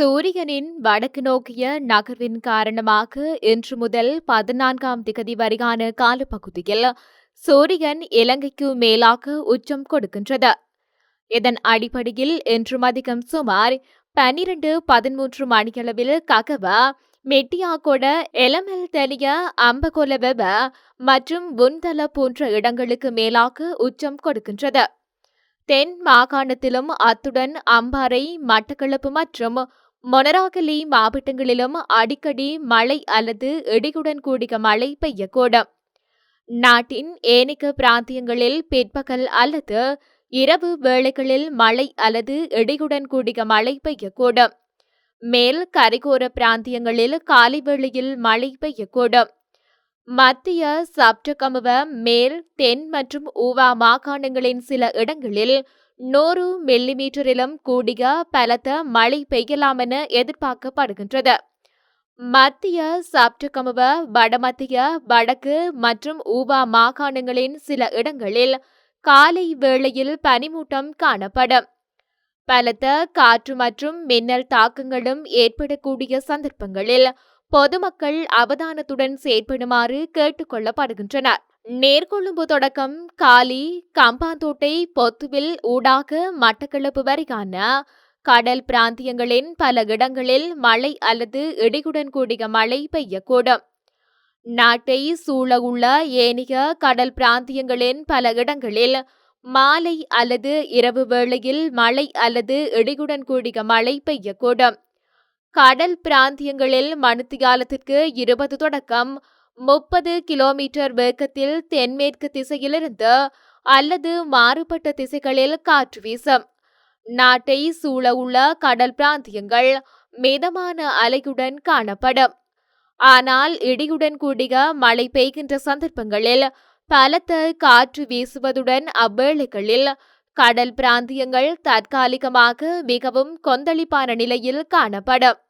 சூரியனின் வடக்கு நோக்கிய நகர்வின் காரணமாக இன்று முதல் பதினான்காம் திகதி வரையான காலப்பகுதியில் சூரியன் இலங்கைக்கு மேலாக உச்சம் கொடுக்கின்றது. இதன் அடிப்படையில் இன்று மதியம் சுமார் பனிரெண்டு பதிமூன்று மணியளவில் ககவ மெட்டியாகொட எலமெல் தெளிய அம்பகொலவெவ மற்றும் புன்தல போன்ற இடங்களுக்கு மேலாக உச்சம் கொடுக்கின்றது. தென் மாகாணத்திலும் அத்துடன் அம்பாறை மட்டக்களப்பு மற்றும் மொனராகலி மாவட்டங்களிலும் அடிக்கடி மழை அல்லது இடியுடன் கூடிய மழை பெய்யக்கூடும். நாட்டின் ஏனைய பிராந்தியங்களில் பிற்பகல் அல்லது இரவு வேளைகளில் மழை அல்லது இடியுடன் கூடிய மழை பெய்யக்கூடும். மேல் கரைகோர பிராந்தியங்களில் காலை வேளையில் மழை பெய்யக்கூடும். மத்திய சப்டகமுவ மேல் தென் மற்றும் ஊவா மாகாணங்களின் சில இடங்களில் நூறு மில்லிமீட்டரிலும் கூடிய பலத்த மழை பெய்யலாம் என எதிர்பார்க்கப்படுகின்றது. மத்திய சப்டகமுவ வடமத்திய வடக்கு மற்றும் ஊவா மாகாணங்களின் சில இடங்களில் காலை வேளையில் பனிமூட்டம் காணப்படும். பலத்த காற்று மற்றும் மின்னல் தாக்கங்களும் ஏற்படக்கூடிய சந்தர்ப்பங்களில் பொதுமக்கள் அவதானத்துடன் செயற்படுமாறு கேட்டுக் கொள்ளப்படுகின்றனர் நேர்கொழும்பு தொடக்கம் காலி கம்பாந்தோட்டை பொத்துவில் ஊடாக மட்டக்களப்பு வரையான கடல் பிராந்தியங்களின் பல இடங்களில் மழை அல்லது இடியுடன் கூடிய மழை பெய்யக்கூடும். நாட்டை சூழ உள்ள ஏனைய கடல் பிராந்தியங்களின் பல இடங்களில் மாலை அல்லது இரவு வேளையில் மழை அல்லது இடியுடன் கூடிய மழை பெய்யக்கூடும். கடல் பிராந்தியங்களில் மணித்தியாலத்திற்கு இருபது தொடக்கம் முப்பது கிலோமீட்டர் வேகத்தில் தென்மேற்கு திசையிலிருந்து அல்லது மாறுபட்ட திசைகளில் காற்று வீசும். நாட்டை சூழ உள்ள கடல் பிராந்தியங்கள் மிதமான அலையுடன் காணப்படும். ஆனால் இடியுடன் கூடிய மழை பெய்கின்ற சந்தர்ப்பங்களில் பலத்த காற்று வீசுவதுடன் அவ்வேளைகளில் கடல் பிராந்தியங்கள் தற்காலிகமாக மிகவும் கொந்தளிப்பான நிலையில் காணப்படும்.